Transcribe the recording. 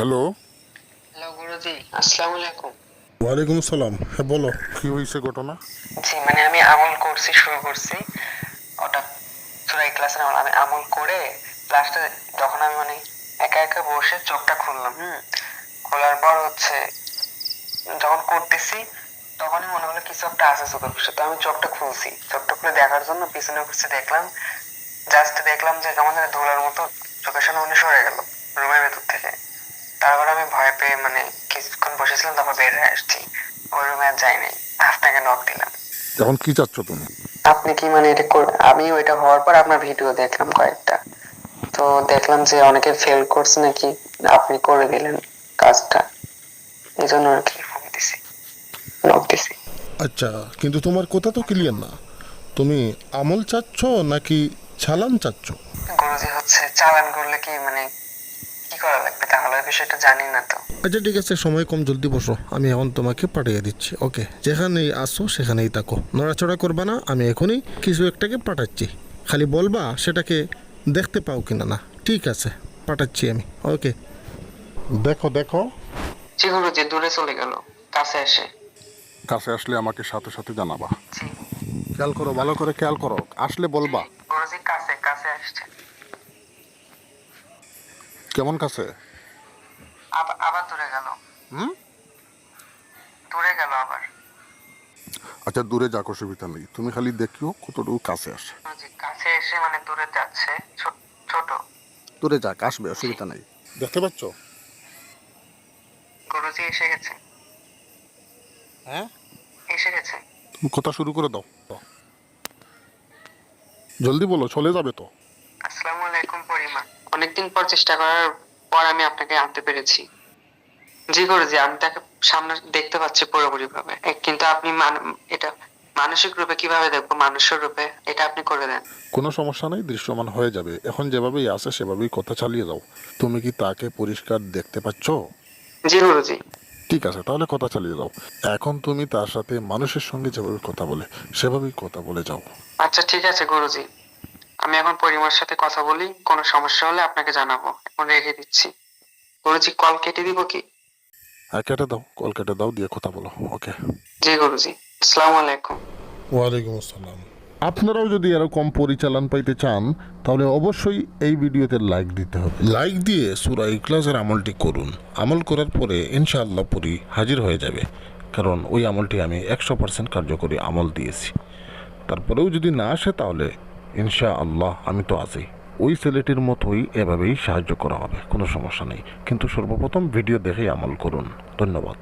Hello. Hello গুরুজি আসসালামু আলাইকুম। ওয়ালাইকুম আসসালাম। হ্যাঁ বলো কি হয়েছে ঘটনা? জি মানে আমি আমল করছি শুরু করছি। ওটা সুরাই আমল আমি আমল করে ক্লাসটা যখন আমি মানে একা একা বসে চোখটা খুললাম হুম? খোলার পর হচ্ছে যখন করতেছি তখনই মনে হলো কিছু একটা আছে চোখের পিছনে তো আমি চোখটা খুলছি। চোখটা খুলে দেখার জন্য পিছনে পিছনে দেখলাম জাস্ট দেখলাম যে কেমন ধুলার মতো চোখের সামনে সরে গেল রুমের ভেতর থেকে তারপর আমি ভয় পেয়ে মানে কিছুক্ষণ তারপর বের হয়ে আসছি। ওই রুমে আর যাই নাই আপনাকে নক দিলাম। এখন কি চাচ্ছ তুমি? আপনি কি মানে এটা কর- আমি ওইটা হওয়ার পর আপনার ভিডিও দেখলাম কয়েকটা। তো দেখলাম যে অনেকে ফেল করছে নাকি আপনি করে দিলেন কাজটা। এই জন্য আর কি। ফোন দিছি। নক দিছি। আচ্ছা কিন্তু তোমার কথা তো ক্লিয়ার না। তুমি আমল চাচ্ছ নাকি চালান চাচ্ছ? গুরুজি হচ্ছে চালান করলে কি মানে করা লাগবে তাহলে বিষয়টা জানি না তো। আচ্ছা ঠিক আছে সময় কম জলদি বসো। আমি এখন তোমাকে পাঠিয়ে দিচ্ছি ওকে? যেখানেই আসো সেখানেই থাকো। নড়াচড়া করবা না আমি এখনই কিছু একটাকে পাঠাচ্ছি। খালি বলবা সেটাকে দেখতে পাও কিনা না। ঠিক আছে পাঠাচ্ছি আমি ওকে? দেখো দেখো। জি গুরুজি দূরে চলে গেল কাছে এসে। কাছে আসলে আমাকে সাথে সাথে জানাবা। খেয়াল করো ভালো করে খেয়াল করো। আসলে বলবা গুরুজি কাছে কাছে আসছে কেমন কাছে? আবার আবার দূরে গেল। হুম? দূরে গেল আবার। আচ্ছা দূরে যাক অসুবিধা নেই। তুমি খালি দেখিও কতটুকু কাছে আসে। কাছে এসে মানে দূরে যাচ্ছে ছোট- ছোট। দূরে যাক আসবে অসুবিধা নেই। দেখতে পাচ্ছ? গুরুজি এসে গেছে। হ্যাঁ? এসে গেছে। তুমি কথা শুরু করে দাও। জলদি বলো চলে যাবে তো। আসসালামু অনেকদিন পর চেষ্টা করার পর আমি আপনাকে আনতে পেরেছি। জি গুরুজি আমি তাকে সামনে দেখতে পাচ্ছি পুরোপুরি ভাবে। কিন্তু আপনি মান- এটা মানসিক রূপে কীভাবে দেখব? মানুষের রূপে এটা আপনি করে দেন। কোনো সমস্যা নেই দৃশ্যমান হয়ে যাবে। এখন যেভাবেই আসে সেভাবেই কথা চালিয়ে যাও। তুমি কি তাকে পরিষ্কার দেখতে পাচ্ছ? জি গুরুজি ঠিক আছে তাহলে কথা চালিয়ে যাও। এখন তুমি তার সাথে মানুষের সঙ্গে যেভাবে কথা বলে সেভাবেই কথা বলে যাও। আচ্ছা ঠিক আছে গুরুজি আমি এখন পরিমার সাথে কথা বলি কোনো সমস্যা হলে আপনাকে জানাব। এখন রেখে দিচ্ছি। গুরুজি কল কেটে দিব কি? হ্যাঁ কেটে দাও। কল কেটে দাও দিয়ে কথা বলো। ওকে। জি গুরুজি। আসসালামু আলাইকুম। ওয়ালাইকুম আসসালাম। আপনারাও যদি এরকম পরিচালন পাইতে চান তাহলে অবশ্যই এই ভিডিওতে লাইক দিতে হবে। লাইক দিয়ে সুরা ইখলাসের আমলটি করুন। আমল করার পরে ইনশাআল্লাহ পুরি হাজির হয়ে যাবে। কারণ ওই আমলটি আমি একশো পার্সেন্ট কার্যকরী আমল দিয়েছি। তারপরেও যদি না আসে তাহলে ইনশা আল্লাহ আমি তো আছি। ওই ছেলেটির মতোই এভাবেই সাহায্য করা হবে, কোনো সমস্যা নেই। কিন্তু সর্বপ্রথম ভিডিও দেখেই আমল করুন। ধন্যবাদ।